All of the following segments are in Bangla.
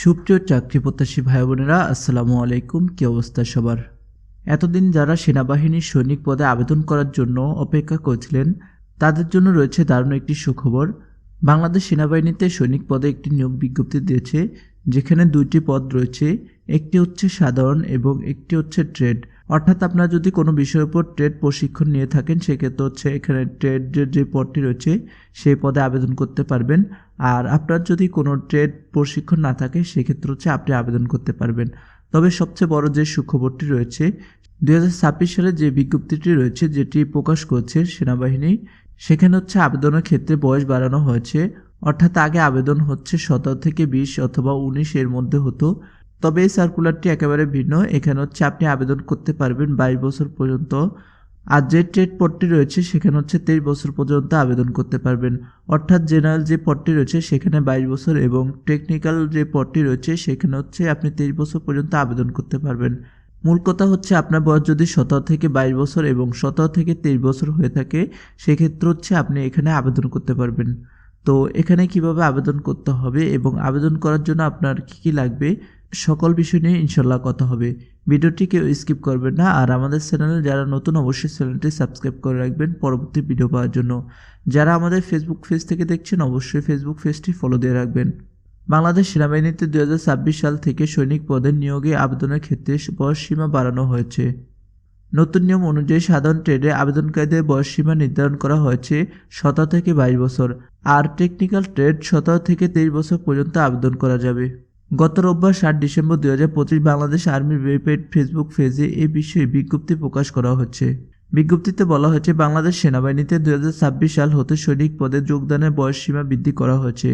সুপ্রিয় চাকরি প্রত্যাশী ভাই বোনেরা, আসসালামু আলাইকুম। কী অবস্থা সবার? এতদিন যারা সেনাবাহিনীর সৈনিক পদে আবেদন করার জন্য অপেক্ষা করছিলেন, তাদের জন্য রয়েছে দারুণ একটি সুখবর। বাংলাদেশ সেনাবাহিনীতে সৈনিক পদে একটি নিয়োগ বিজ্ঞপ্তি দিয়েছে, যেখানে দুইটি পদ রয়েছে, একটি হচ্ছে সাধারণ এবং একটি হচ্ছে ট্রেড। অর্থাৎ আপনারা যদি কোনো বিষয়ের উপর ট্রেড প্রশিক্ষণ নিয়ে থাকেন, সেক্ষেত্রে হচ্ছে এখানে ট্রেডের যে পদটি রয়েছে, সেই পদে আবেদন করতে পারবেন। আর আপনার যদি কোনো ট্রেড প্রশিক্ষণ না থাকে, সেক্ষেত্রে হচ্ছে আপনি আবেদন করতে পারবেন। তবে সবচেয়ে বড় যে সুখবরটি রয়েছে, দুই হাজার ছাব্বিশ সালে যে বিজ্ঞপ্তিটি রয়েছে, যেটি প্রকাশ করছে সেনাবাহিনী, সেখানে হচ্ছে আবেদনের ক্ষেত্রে বয়স বাড়ানো হয়েছে। অর্থাৎ আগে আবেদন হচ্ছে সতেরো থেকে বিশ অথবা উনিশ এর মধ্যে হতো। তবে এই সার্কুলারটি একেবারে ভিন্ন। এখানে হচ্ছে আপনি আবেদন করতে পারবেন বাইশ বছর পর্যন্ত। আর যে ট্রেড পদটি রয়েছে, সেখানে হচ্ছে তেইশ বছর পর্যন্ত আবেদন করতে পারবেন। অর্থাৎ জেনারেল যে পদটি রয়েছে, সেখানে বাইশ বছর এবং টেকনিক্যাল যে পদটি রয়েছে, সেখানে হচ্ছে আপনি তেইশ বছর পর্যন্ত আবেদন করতে পারবেন। মূল কথা হচ্ছে, আপনার বয়স যদি সতেরো থেকে বাইশ বছর এবং সতেরো থেকে তেইশ বছর হয়ে থাকে, সেক্ষেত্রে হচ্ছে আপনি এখানে আবেদন করতে পারবেন। তো এখানে কীভাবে আবেদন করতে হবে এবং আবেদন করার জন্য আপনার কী কী লাগবে? সকল বিষয় নিয়ে ইনশাল্লাহ কথা হবে। ভিডিওটি কেউ স্কিপ করবেন না। আর আমাদের চ্যানেলে যারা নতুন, অবশ্যই চ্যানেলটি সাবস্ক্রাইব করে রাখবেন পরবর্তী ভিডিও পাওয়ার জন্য। যারা আমাদের ফেসবুক পেজ থেকে দেখছেন, অবশ্যই ফেসবুক পেজটি ফলো দিয়ে রাখবেন। বাংলাদেশ সেনাবাহিনীতে দু হাজার ছাব্বিশ সাল থেকে সৈনিক পদের নিয়োগে আবেদনের ক্ষেত্রে বয়সসীমা বাড়ানো হয়েছে। নতুন নিয়ম অনুযায়ী সাধারণ ট্রেডে আবেদনকারীদের বয়সসীমা নির্ধারণ করা হয়েছে সতেরো থেকে বাইশ বছর। আর টেকনিক্যাল ট্রেড সতেরো থেকে তেইশ বছর পর্যন্ত আবেদন করা যাবে। গত রোববার সাত ডিসেম্বর দুই হাজার পঁচিশ বাংলাদেশ আর্মির ভেরিফাইড ফেসবুক পেজে এ বিষয়ে বিজ্ঞপ্তি প্রকাশ করা হচ্ছে। বিজ্ঞপ্তিতে বলা হয়েছে, বাংলাদেশ সেনাবাহিনীতে দুই হাজার ছাব্বিশ সাল হতে সৈনিক পদে যোগদানের বয়সসীমা বৃদ্ধি করা হয়েছে।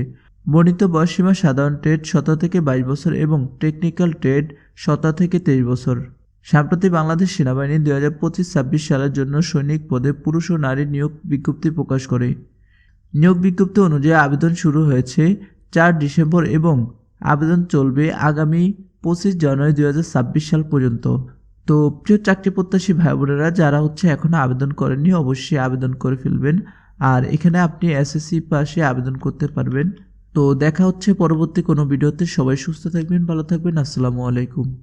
বর্ণিত বয়সসীমা সাধারণ ট্রেড সতেরো থেকে বাইশ বছর এবং টেকনিক্যাল ট্রেড সতেরো থেকে তেইশ বছর। সম্প্রতি বাংলাদেশ সেনাবাহিনী দুই হাজার পঁচিশ ছাব্বিশ সালের জন্য সৈনিক পদে পুরুষ ও নারী নিয়োগ বিজ্ঞপ্তি প্রকাশ করে। নিয়োগ বিজ্ঞপ্তি অনুযায়ী আবেদন শুরু হয়েছে চার ডিসেম্বর এবং আবেদন চলবে আগামী পঁচিশ জানুয়ারি দু হাজার ছাব্বিশ সাল পর্যন্ত। তো প্রিয় চাকরি প্রত্যাশী ভাই বোনেরা যারা হচ্ছে এখনও আবেদন করেননি, অবশ্যই আবেদন করে ফেলবেন। আর এখানে আপনি এসএসসি পাশে আবেদন করতে পারবেন। তো দেখা হচ্ছে পরবর্তী কোনো ভিডিওতে। সবাই সুস্থ থাকবেন, ভালো থাকবেন। আসসালামু আলাইকুম।